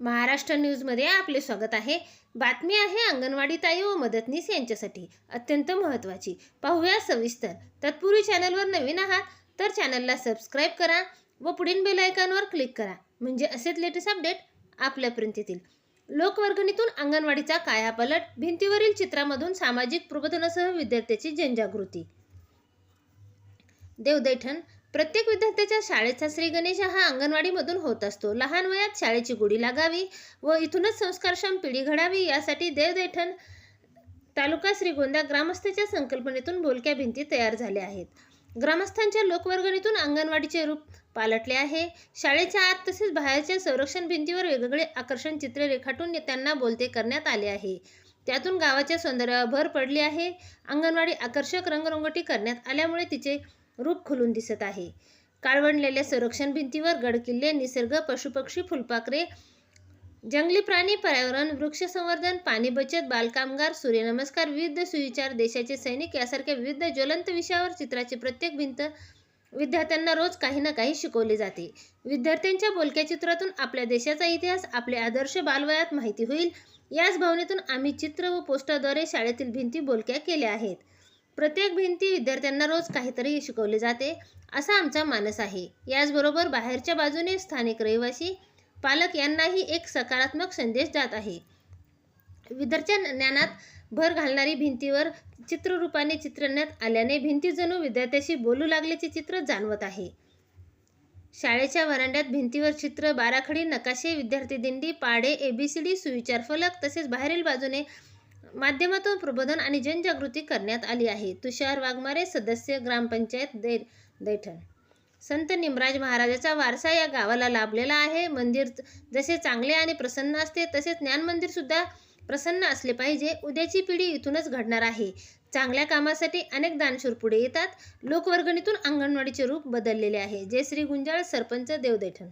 महाराष्ट्र न्यूजमध्ये आपले स्वागत आहे. बातमी आहे अंगणवाडी ताई व मदतनीस यांच्यासाठी. अत्यंत महत्त्वाची. पाहूया सविस्तर. तत्पूर्वी चॅनलवर नवीन आहात तर चॅनलला सबस्क्राईब करा व पुढील बेलायकॉनवर क्लिक करा. म्हणजे असेच लेटेस्ट अपडेट आपल्यापर्यंत येतील. लोकवर्गणीतून अंगणवाडीचा कायापलट भिंतीवरील चित्रामधून सामाजिक प्रबोधनासह विद्यार्थ्याची जनजागृती. देवदैठण प्रत्येक विद्यार्थ्याच्या शाळेचा श्री गणेश हा अंगणवाडीमधून होत असतो. लहान वयात शाळेची गुढी लागावी व इथूनच संस्कारक्षम पिढी घडावी यासाठी देवदैठण तालुका श्रीगोंदा ग्रामस्थाच्या संकल्पनेतून बोलक्या भिंती तयार झाल्या आहेत. ग्रामस्थांच्या लोकवर्गणीतून अंगणवाडीचे रूप पालटले आहे. शाळेच्या आत तसेच बाहेरच्या संरक्षण भिंतीवर वेगवेगळे आकर्षण चित्रे रेखाटून त्यांना बोलते करण्यात आले आहे. त्यातून गावाच्या सौंदर्यावर भर पडली आहे. अंगणवाडी आकर्षक रंगरंगोटी करण्यात आल्यामुळे तिचे रूप खुलून दिसत आहे. काळवंडलेल्या संरक्षण भिंतीवर गडकिल्ले निसर्ग पशुपक्षी फुलपाखरे जंगली प्राणी पर्यावरण वृक्ष संवर्धन पाणी बचत बालकामगार सूर्यनमस्कार विविध सुविचार देशाचे सैनिक यासारख्या विविध ज्वलंत विषयावर चित्राची प्रत्येक भिंत विद्यार्थ्यांना रोज काही ना काही शिकवले जाते. विद्यार्थ्यांच्या बोलक्या चित्रातून आपल्या देशाचा इतिहास आपले आदर्श बालवयात माहिती होईल. याच भावनेतून आम्ही चित्र व पोस्टरद्वारे शाळेतील भिंती बोलक्या केल्या आहेत. प्रत्येक भिंती विद्यार्थ्यांना रोज काहीतरी शिकवले जाते असा आमचा मानस आहे. याचबरोबर बाहेरच्या बाजूने स्थानिक रहिवासी पालक यांनाही एक सकारात्मक संदेश जात आहे. विद्यार्थ्या ज्ञानात भर घालणारी भिंतीवर चित्ररूपाने चित्रण्यात आल्याने भिंती जणू विद्यार्थ्याशी बोलू लागल्याचे चित्र जाणवत आहे. शाळेच्या वरांड्यात भिंतीवर चित्र बाराखडी नकाशे विद्यार्थी दिंडी पाडे एबीसीडी सुविचार फलक तसेच बाहेरील बाजूने माध्यमातून प्रबोधन आणि जनजागृती करण्यात आली आहे. तुषार वाघमारे सदस्य ग्रामपंचायत दै दैठण. संत निमराज महाराजाचा वारसा या गावाला लाभलेला आहे. मंदिर जसे चांगले आणि प्रसन्न असते तसेच ज्ञान मंदिरसुद्धा प्रसन्न असले पाहिजे. उद्याची पिढी इथूनच घडणार आहे. चांगल्या कामासाठी अनेक दानशूर पुढे येतात. लोकवर्गणीतून अंगणवाडीचे रूप बदललेले आहे. जयश्री गुंजाळ सरपंच देवदैठण.